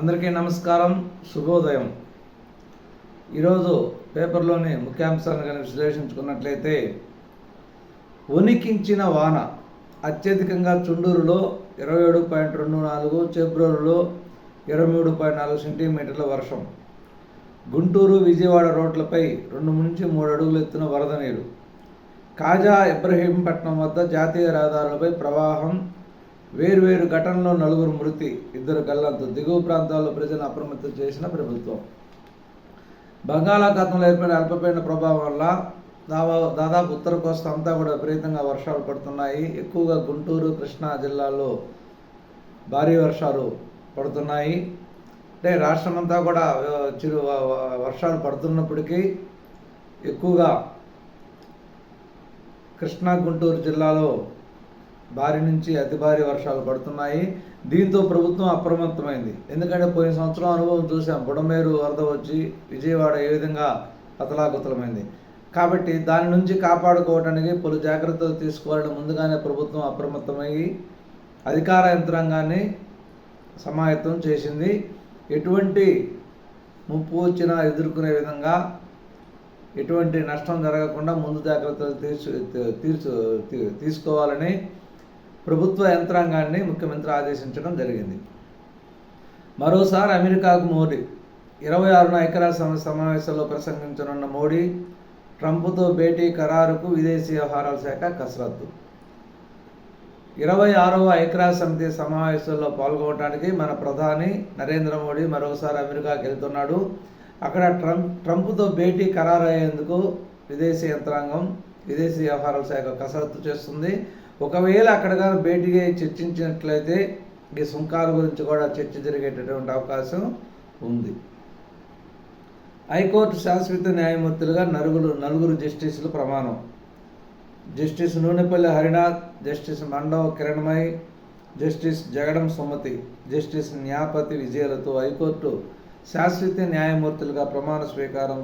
అందరికీ నమస్కారం శుభోదయం. ఈరోజు పేపర్లోని ముఖ్యాంశాలను కనుక విశ్లేషించుకున్నట్లయితే ఉనికించిన వాన అత్యధికంగా చుండూరులో ఇరవై ఏడు పాయింట్ రెండు నాలుగు ఫిబ్రవరిలో ఇరవై మూడు పాయింట్ నాలుగు సెంటీమీటర్ల వర్షం. గుంటూరు విజయవాడ రోడ్లపై రెండు నుంచి మూడు అడుగులు ఎత్తున వరద నీరు. కాజా ఇబ్రహీంపట్నం వద్ద జాతీయ రహదారులపై ప్రవాహం వేర్వేరు ఘటనలో నలుగురు మృతి ఇద్దరు గల్లంతు. దిగువ ప్రాంతాల్లో ప్రజలను అప్రమత్తం చేసిన ప్రభుత్వం. బంగాళాఖాతంలో ఏర్పడిన అల్పపీడన ప్రభావం వల్ల దావా- దాదాపు ఉత్తర కోస్తా అంతా కూడా విపరీతంగా వర్షాలు పడుతున్నాయి. ఎక్కువగా గుంటూరు కృష్ణా జిల్లాల్లో భారీ వర్షాలు పడుతున్నాయి. అంటే రాష్ట్రం అంతా కూడా చిరు వర్షాలు పడుతున్నప్పటికీ ఎక్కువగా కృష్ణా గుంటూరు జిల్లాలో భారీ నుంచి అతి భారీ వర్షాలు పడుతున్నాయి. దీంతో ప్రభుత్వం అప్రమత్తమైంది. ఎందుకంటే పోయిన సంవత్సరం అనుభవం చూసాం బుడమేరు వరద వచ్చి విజయవాడ ఏ విధంగా అతలాకుతలమైంది. కాబట్టి దాని నుంచి కాపాడుకోవడానికి పలు జాగ్రత్తలు తీసుకోవాలని ముందుగానే ప్రభుత్వం అప్రమత్తమయ్యి అధికార యంత్రాంగాన్ని సమాయత్తం చేసింది. ఎటువంటి ముప్పు వచ్చినా ఎదుర్కొనే విధంగా ఎటువంటి నష్టం జరగకుండా ముందు జాగ్రత్తలు తీర్చు తీర్చు తీ- తీసుకోవాలని ప్రభుత్వ యంత్రాంగాన్ని ముఖ్యమంత్రి ఆదేశించడం జరిగింది. మరోసారి అమెరికాకు మోడీ ఇరవై ఆరున ఐక్యరాజ్య సమ సమావేశంలో ప్రసంగించనున్న మోడీ ట్రంప్తో భేటీ ఖరారుకు విదేశీ వ్యవహారాల శాఖ కసరత్తు. ఇరవై ఆరవ ఐక్యరాజ్య సమితి సమావేశంలో పాల్గొనడానికి మన ప్రధాని నరేంద్ర మోడీ మరోసారి అమెరికాకి వెళ్తున్నాడు. అక్కడ ట్రంప్ ట్రంప్తో భేటీ ఖరారు అయ్యేందుకు విదేశీ యంత్రాంగం విదేశీ వ్యవహారాల శాఖ కసరత్తు చేస్తుంది. ఒకవేళ అక్కడ కానీ భేటీగా చర్చించినట్లయితే ఈ సుంకాల గురించి కూడా చర్చ జరిగేటటువంటి అవకాశం ఉంది. హైకోర్టు శాశ్వత న్యాయమూర్తులుగా నలుగురు నలుగురు జస్టిసులు ప్రమాణం. Justice Nunepalli Harinath justice Mandava Kiranmayi justice Jagadam Sumathi justice Nyapathi విజయలతో high court శాశ్వత న్యాయమూర్తులుగా ప్రమాణ స్వీకారం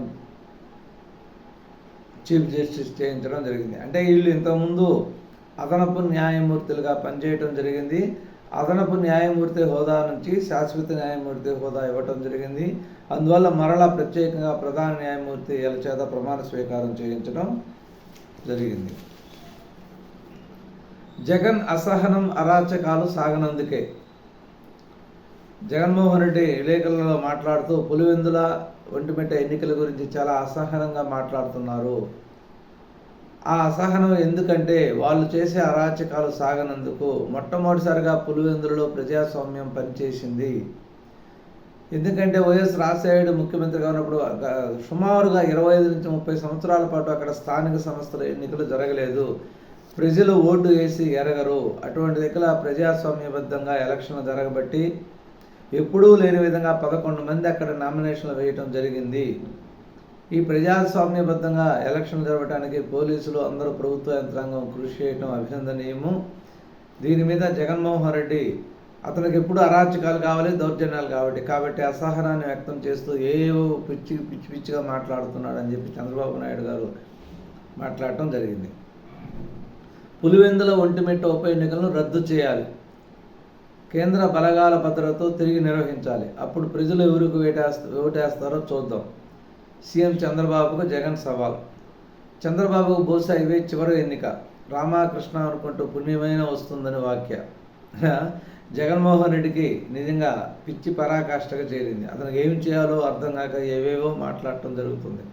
చీఫ్ జస్టిస్ చేయించడం జరిగింది. అంటే వీళ్ళు ఇంతకుముందు అదనపు న్యాయమూర్తులుగా పనిచేయటం జరిగింది. అదనపు న్యాయమూర్తి హోదా నుంచి శాశ్వత న్యాయమూర్తి హోదా ఇవ్వటం జరిగింది. అందువల్ల మరలా ప్రత్యేకంగా ప్రధాన న్యాయమూర్తి ఎలచేత చేత ప్రమాణ స్వీకారం చేయించడం జరిగింది. జగన్ అసహనం అరాచకాలు సాగనందుకే. జగన్మోహన్ రెడ్డి విలేకరులలో మాట్లాడుతూ పులివెందుల ఒంటిమిట్ట ఎన్నికల గురించి చాలా అసహనంగా మాట్లాడుతున్నారు. ఆ అసహనం ఎందుకంటే వాళ్ళు చేసే అరాచకాలు సాగనందుకు మొట్టమొదటిసారిగా పులివెందులలో ప్రజాస్వామ్యం పనిచేసింది. ఎందుకంటే వైఎస్ రాజశేఖరుడు ముఖ్యమంత్రిగా ఉన్నప్పుడు సుమారుగా ఇరవై ఐదు నుంచి ముప్పై సంవత్సరాల పాటు అక్కడ స్థానిక సంస్థల ఎన్నికలు జరగలేదు. ప్రజలు ఓటు వేసి ఎరగరు. అటువంటి దగ్గర ప్రజాస్వామ్యబద్ధంగా ఎలక్షన్ జరగబట్టి ఎప్పుడూ లేని విధంగా పదకొండు మంది అక్కడ నామినేషన్లు వేయటం జరిగింది. ఈ ప్రజాస్వామ్యబద్ధంగా ఎలక్షన్ జరపడానికి పోలీసులు అందరూ ప్రభుత్వ యంత్రాంగం కృషి చేయటం అభినందనీయము. దీని మీద జగన్మోహన్ రెడ్డి అతనికి ఎప్పుడు అరాచకాలు కావాలి దౌర్జన్యాలు కాబట్టి కాబట్టి అసహనాన్ని వ్యక్తం చేస్తూ ఏవో పిచ్చి పిచ్చి పిచ్చిగా మాట్లాడుతున్నాడని చెప్పి చంద్రబాబు నాయుడు గారు మాట్లాడటం జరిగింది. పులివెందుల ఒంటిమిట్ట ఉప ఎన్నికలను రద్దు చేయాలి. కేంద్ర బలగాల భద్రతతో తిరిగి నిర్వహించాలి. అప్పుడు ప్రజలు ఎవరికి వేటేస్త ఓటేస్తారో చూద్దాం. సీఎం చంద్రబాబుకు జగన్ సవాల్. చంద్రబాబుకు బహుశా ఇవే చివరి ఎన్నిక. రామకృష్ణ అనుకుంటూ పుణ్యమైన వస్తుందని వాక్య. జగన్మోహన్ రెడ్డికి నిజంగా పిచ్చి పరాకాష్ఠగా చేరింది. అతనికి ఏం చేయాలో అర్థం కాక ఏవేవో మాట్లాడటం జరుగుతుంది.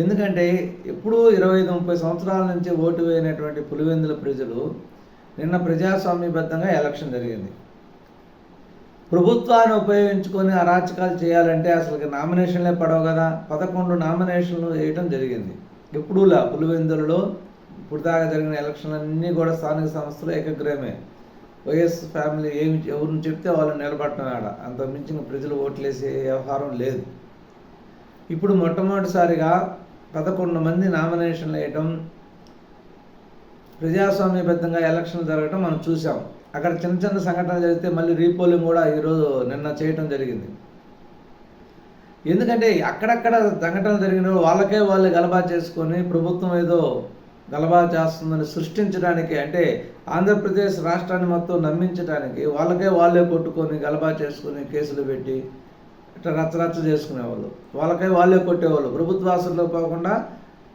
ఎందుకంటే ఎప్పుడూ ఇరవై ఐదు ముప్పై సంవత్సరాల నుంచి ఓటు వేయనటువంటి పులివెందుల ప్రజలు నిన్న ప్రజాస్వామ్యబద్ధంగా ఎలక్షన్ జరిగింది. ప్రభుత్వాన్ని ఉపయోగించుకొని అరాచకాలు చేయాలంటే అసలు నామినేషన్లే పడవు కదా. పదకొండు నామినేషన్లు వేయటం జరిగింది. ఎప్పుడూలా పులివెందులలో ఇప్పుడు దాకా జరిగిన ఎలక్షన్లన్నీ కూడా స్థానిక సంస్థలు ఏకగ్రహమే. వైఎస్ ఫ్యామిలీ ఏమి ఎవరిని చెప్తే వాళ్ళని నిలబడటం ఆడ. అంత మించిన ప్రజలు ఓట్లేసే వ్యవహారం లేదు. ఇప్పుడు మొట్టమొదటిసారిగా పదకొండు మంది నామినేషన్లు వేయటం ప్రజాస్వామ్యబద్ధంగా ఎలక్షన్లు జరగటం మనం చూసాం అక్కడ చిన్న చిన్న సంఘటనలు జరిగితే మళ్ళీ రీపోలింగ్ కూడా ఈరోజు నిన్న చేయటం జరిగింది. ఎందుకంటే అక్కడక్కడ సంఘటనలు జరిగిన వాళ్ళకే వాళ్ళు గలబా చేసుకొని ప్రభుత్వం ఏదో గలబా చేస్తుందని సృష్టించడానికి అంటే ఆంధ్రప్రదేశ్ రాష్ట్రాన్ని మొత్తం నమ్మించడానికి వాళ్ళకే వాళ్ళే కొట్టుకొని గలబా చేసుకుని కేసులు పెట్టి ఇట్లా రచ్చరచ్చ చేసుకునేవాళ్ళు. వాళ్ళకే వాళ్ళే కొట్టేవాళ్ళు. ప్రభుత్వ ఆసుల్లో పోకుండా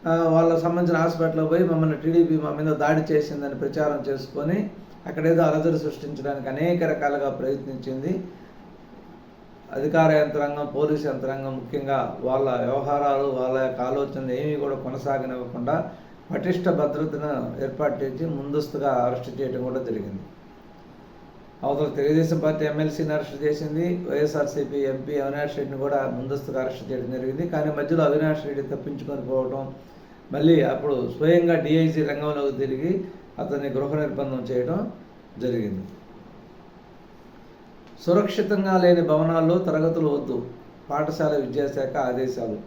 వాళ్ళకి సంబంధించిన హాస్పిటల్కి పోయి మమ్మల్ని టీడీపీ మా మీద దాడి చేసిందని ప్రచారం చేసుకొని అక్కడేదో అలజడి సృష్టించడానికి అనేక రకాలుగా ప్రయత్నించింది. అధికార యంత్రాంగం పోలీసు యంత్రాంగం ముఖ్యంగా వాళ్ళ వ్యవహారాలు వాళ్ళ యొక్క ఆలోచనలు ఏమీ కూడా కొనసాగనివ్వకుండా పటిష్ట భద్రతను ఏర్పాటు చేసి ముందస్తుగా అరెస్ట్ చేయడం కూడా జరిగింది. అవతల తెలుగుదేశం పార్టీ ఎమ్మెల్సీని అరెస్ట్ చేసింది. వైఎస్ఆర్సీపీ ఎంపీ అవినాష్ రెడ్డిని కూడా ముందస్తుగా అరెస్ట్ చేయడం జరిగింది. కానీ మధ్యలో అవినాష్ రెడ్డి తప్పించుకొని పోవడం మళ్ళీ అప్పుడు స్వయంగా డిఐజీ రంగంలోకి తిరిగి అతన్ని గృహ నిర్బంధం చేయడం జరిగింది. సురక్షితంగా లేని భవనాల్లో తరగతులు వద్దు పాఠశాల విద్యాశాఖ ఆదేశాలు.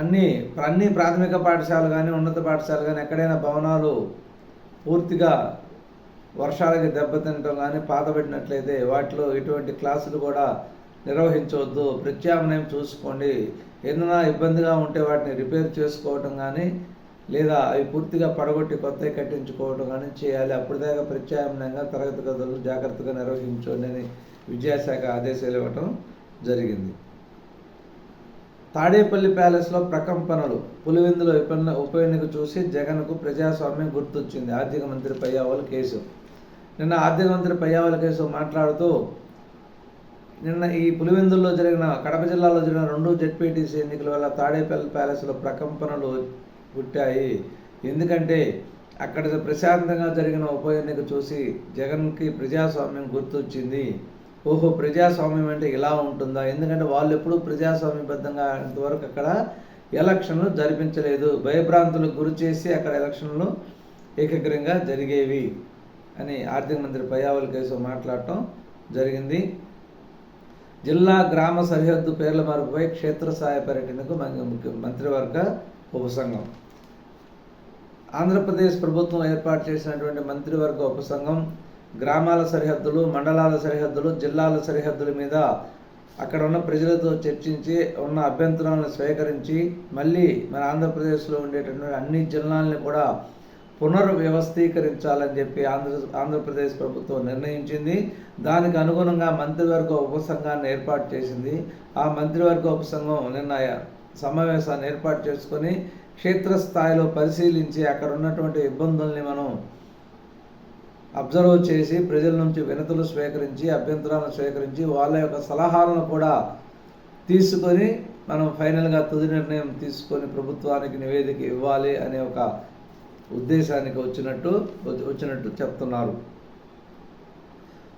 అన్ని అన్ని ప్రాథమిక పాఠశాలలు కానీ ఉన్నత పాఠశాలలు కానీ ఎక్కడైనా భవనాలు పూర్తిగా వర్షాలకి దెబ్బతినటం కానీ పాతబడినట్లయితే వాటిలో ఇటువంటి క్లాసులు కూడా నిర్వహించవద్దు. ప్రత్యామ్నాయం చూసుకోండి. ఏదైనా ఇబ్బందిగా ఉంటే వాటిని రిపేర్ చేసుకోవటం కానీ లేదా అవి పూర్తిగా పడగొట్టి కొత్తవి కట్టించుకోవటం కానీ చేయాలి. అప్పటిదాకా ప్రత్యామ్నాయంగా తరగతి గదులు జాగ్రత్తగా నిర్వహించండి విద్యాశాఖ ఆదేశాలు ఇవ్వటం జరిగింది. తాడేపల్లి ప్యాలెస్లో ప్రకంపనలు. పులివెందుల ఉప ఉప ఎన్నిక చూసి జగన్కు ప్రజాస్వామ్యం గుర్తొచ్చింది. ఆర్థిక మంత్రి పయ్యావల కేసు నిన్న ఆర్థిక మంత్రి పయ్యావల కేసు మాట్లాడుతూ నిన్న ఈ పులివెందుల్లో జరిగిన కడప జిల్లాలో జరిగిన రెండు జెడ్పీటీసీ ఎన్నికల వల్ల తాడేపల్లి ప్యాలెస్లో ప్రకంపనలు పుట్టాయి. ఎందుకంటే అక్కడ ప్రశాంతంగా జరిగిన ఉప ఎన్నిక చూసి జగన్కి ప్రజాస్వామ్యం గుర్తొచ్చింది. ఓహో ప్రజాస్వామ్యం అంటే ఇలా ఉంటుందా? ఎందుకంటే వాళ్ళు ఎప్పుడూ ప్రజాస్వామ్యబద్ధంగా ఇంతవరకు అక్కడ ఎలక్షన్లు జరిపించలేదు. భయభ్రాంతులకు గురి చేసి అక్కడ ఎలక్షన్లు ఏకగ్రంగా జరిగేవి అని ఆర్థిక మంత్రి పయ్యావల్ కేసు మాట్లాడటం జరిగింది. జిల్లా గ్రామ సరిహద్దు పేర్ల మార్పుపై క్షేత్రస్థాయి పర్యటనకు మన ముఖ్య మంత్రివర్గ ఉపసంఘం ఆంధ్రప్రదేశ్ ప్రభుత్వం ఏర్పాటు చేసినటువంటి మంత్రివర్గ ఉపసంఘం గ్రామాల సరిహద్దులు మండలాల సరిహద్దులు జిల్లాల సరిహద్దుల మీద అక్కడ ఉన్న ప్రజలతో చర్చించి ఉన్న అభ్యంతరాలను స్వీకరించి మళ్ళీ మన ఆంధ్రప్రదేశ్లో ఉండేటటువంటి అన్ని జిల్లాలని కూడా పునర్వ్యవస్థీకరించాలని చెప్పి ఆంధ్ర ఆంధ్రప్రదేశ్ ప్రభుత్వం నిర్ణయించింది. దానికి అనుగుణంగా మంత్రివర్గ ఉపసంఘాన్ని ఏర్పాటు చేసింది. ఆ మంత్రివర్గ ఉపసంఘం నిన్న సమావేశాన్ని ఏర్పాటు చేసుకొని క్షేత్రస్థాయిలో పరిశీలించి అక్కడ ఉన్నటువంటి ఇబ్బందుల్ని మనం అబ్జర్వ్ చేసి ప్రజల నుంచి వినతులు స్వీకరించి అభ్యంతరాలను స్వీకరించి వాళ్ళ యొక్క సలహాలను కూడా తీసుకొని మనం ఫైనల్గా తుది నిర్ణయం తీసుకొని ప్రభుత్వానికి నివేదిక ఇవ్వాలి అనే ఒక ఉద్దేశానికి వచ్చినట్టు వచ్చినట్టు చెప్తున్నారు.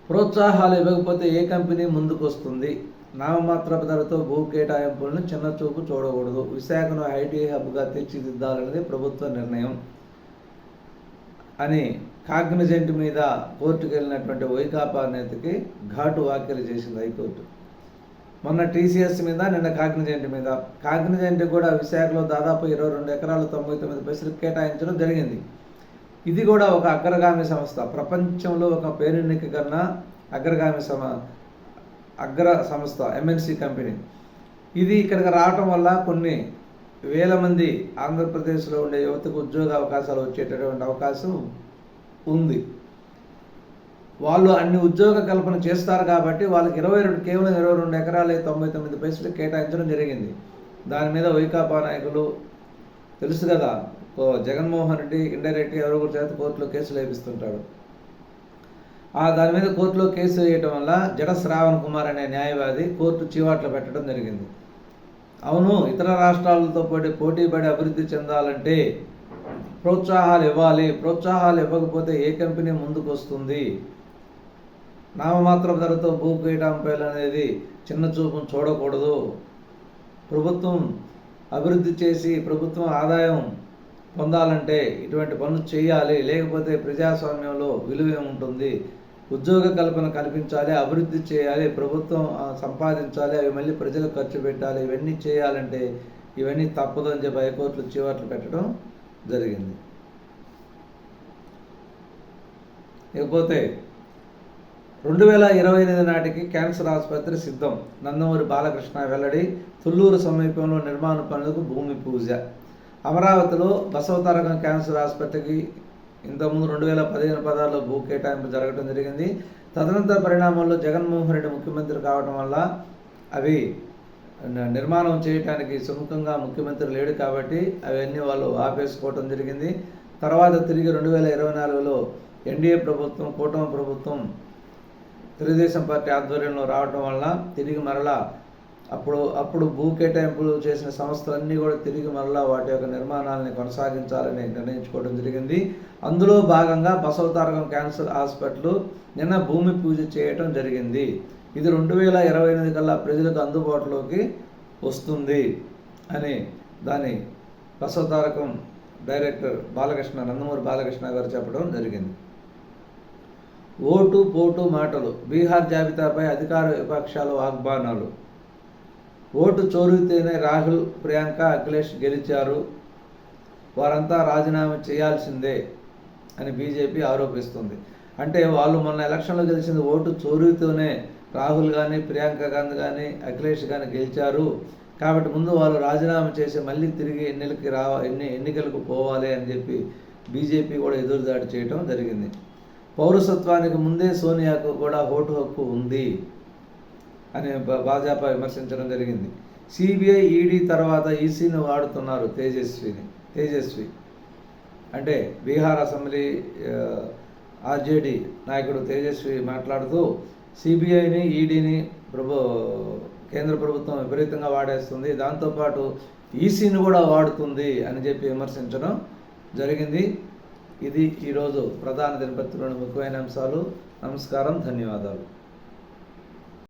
ప్రోత్సాహాలు ఇవ్వకపోతే ఏ కంపెనీ ముందుకు వస్తుంది నామమాత్ర ధరతో భూ కేటాయింపులను చిన్న చూపు చూడకూడదు. విశాఖను ఐటీ హబ్గా తీర్చిదిద్దాలనేది ప్రభుత్వ నిర్ణయం. అని కాగ్నిజెంట్ మీద కోర్టుకు వెళ్ళినటువంటి వైకాపా నేతకి ఘాటు వ్యాఖ్యలు చేసింది హైకోర్టు. మొన్న టీసీఎస్ మీద నిన్న కాగ్నిజెంట్ మీద. కాగ్నిజెంట్ కూడా విశాఖలో దాదాపు ఇరవై రెండు ఎకరాలు తొంభై తొమ్మిది పైసలు కేటాయించడం జరిగింది. ఇది కూడా ఒక అగ్రగామి సంస్థ. ప్రపంచంలో ఒక పేరెన్నిక కన్నా అగ్రగామి సమ అగ్ర సంస్థ ఎంఎన్సి కంపెనీ. ఇది ఇక్కడికి రావటం వల్ల కొన్ని వేల మంది ఆంధ్రప్రదేశ్లో ఉండే యువతకు ఉద్యోగ అవకాశాలు వచ్చేటటువంటి అవకాశం ఉంది. వాళ్ళు అన్ని ఉద్యోగ కల్పన చేస్తారు కాబట్టి వాళ్ళకి ఇరవై రెండు కేవలం ఇరవై రెండు ఎకరాలే తొంభై తొమ్మిది పైసలు కేటాయించడం జరిగింది. దాని మీద వైకాపా నాయకులు తెలుసు కదా ఓ జగన్మోహన్ రెడ్డి ఇండైరెక్ట్గా ఎవరో ఒకరి చేత కోర్టులో కేసులు వేపిస్తుంటాడు. ఆ దాని మీద కోర్టులో కేసు వేయటం వల్ల జడ శ్రావణ్ కుమార్ అనే న్యాయవాది కోర్టు చీవాట్లు పెట్టడం జరిగింది. అవును ఇతర రాష్ట్రాలతో పాటు పోటీ పడి అభివృద్ధి చెందాలంటే ప్రోత్సాహాలు ఇవ్వాలి. ప్రోత్సాహాలు ఇవ్వకపోతే ఏ కంపెనీ ముందుకు వస్తుంది నామమాత్రం ధరతో భూ కేటాయింపులు అనేది చిన్న చూపు చూడకూడదు. ప్రభుత్వం అభివృద్ధి చేసి ప్రభుత్వం ఆదాయం పొందాలంటే ఇటువంటి పనులు చేయాలి. లేకపోతే ప్రజాస్వామ్యంలో విలువ ఉంటుంది. ఉద్యోగ కల్పన కల్పించాలి అభివృద్ధి చేయాలి ప్రభుత్వం సంపాదించాలి అవి మళ్ళీ ప్రజలకు ఖర్చు పెట్టాలి. ఇవన్నీ చేయాలంటే ఇవన్నీ తప్పదు అని చెప్పి హైకోర్టులు చీవాట్లు పెట్టడం జరిగింది. ఇకపోతే రెండు వేల ఇరవై ఎనిమిది నాటికి క్యాన్సర్ ఆసుపత్రి సిద్ధం. నందమూరి బాలకృష్ణ వెల్లడి తుళ్ళూరు సమీపంలో నిర్మాణ పనులకు భూమి పూజ. అమరావతిలో బసవతారకం క్యాన్సర్ ఆసుపత్రికి ఇంతకుముందు రెండు వేల పదిహేను పదాల్లో భూ కేటాయింపు జరగడం జరిగింది. తదనంతర పరిణామాల్లో జగన్మోహన్ రెడ్డి ముఖ్యమంత్రి కావడం వల్ల అవి నిర్మాణం చేయడానికి సుముఖంగా ముఖ్యమంత్రి లేడు కాబట్టి అవన్నీ వాళ్ళు ఆపేసుకోవటం జరిగింది. తర్వాత తిరిగి రెండు వేల ఇరవై నాలుగులో ఎన్డీఏ ప్రభుత్వం కూటమి ప్రభుత్వం తెలుగుదేశం పార్టీ ఆధ్వర్యంలో రావడం వల్ల తిరిగి మరలా అప్పుడు అప్పుడు భూ కేటాయింపులు చేసిన సంస్థలన్నీ కూడా తిరిగి మరలా వాటి యొక్క నిర్మాణాలని కొనసాగించాలని నిర్ణయించుకోవడం జరిగింది. అందులో భాగంగా బసవతారకం క్యాన్సర్ హాస్పిటల్ నిన్న భూమి పూజ చేయటం జరిగింది. ఇది రెండు వేల ఇరవై ఎనిమిది కల్లా ప్రజలకు అందుబాటులోకి వస్తుంది అని దాని బసవతారకం డైరెక్టర్ బాలకృష్ణ నందమూరి బాలకృష్ణ గారు చెప్పడం జరిగింది. ఓటు పోటు మాటలు. బీహార్ జాబితాపై అధికార విపక్షాల వాగ్బానాలు ఓటు చోరితేనే రాహుల్ ప్రియాంక అఖిలేష్ గెలిచారు. వారంతా రాజీనామా చేయాల్సిందే అని బీజేపీ ఆరోపిస్తుంది. అంటే వాళ్ళు మొన్న ఎలక్షన్లో గెలిచింది ఓటు చోరుతోనే రాహుల్ కానీ ప్రియాంక గాంధీ కానీ అఖిలేష్ కానీ గెలిచారు. కాబట్టి ముందు వాళ్ళు రాజీనామా చేసి మళ్ళీ తిరిగి ఎన్నికలకి రా ఎన్ని ఎన్నికలకు పోవాలి అని చెప్పి బీజేపీ కూడా ఎదురుదాడి చేయటం జరిగింది. పౌరసత్వానికి ముందే సోనియాకు కూడా ఓటు హక్కు ఉంది అని భా- భాజపా విమర్శించడం జరిగింది. సిబిఐ ఈడీ తర్వాత ఈసీని వాడుతున్నారు తేజస్విని తేజస్వి. అంటే బీహార్ అసెంబ్లీ ఆర్జేడీ నాయకుడు తేజస్వి మాట్లాడుతూ సిబిఐని ఈడీని ప్రభు కేంద్ర ప్రభుత్వం విపరీతంగా వాడేస్తుంది. దాంతోపాటు ఈసీని కూడా వాడుతుంది అని చెప్పి విమర్శించడం జరిగింది. ఇది ఈరోజు ప్రధాన దినపత్రిలోని ముఖ్యమైన అంశాలు. నమస్కారం ధన్యవాదాలు.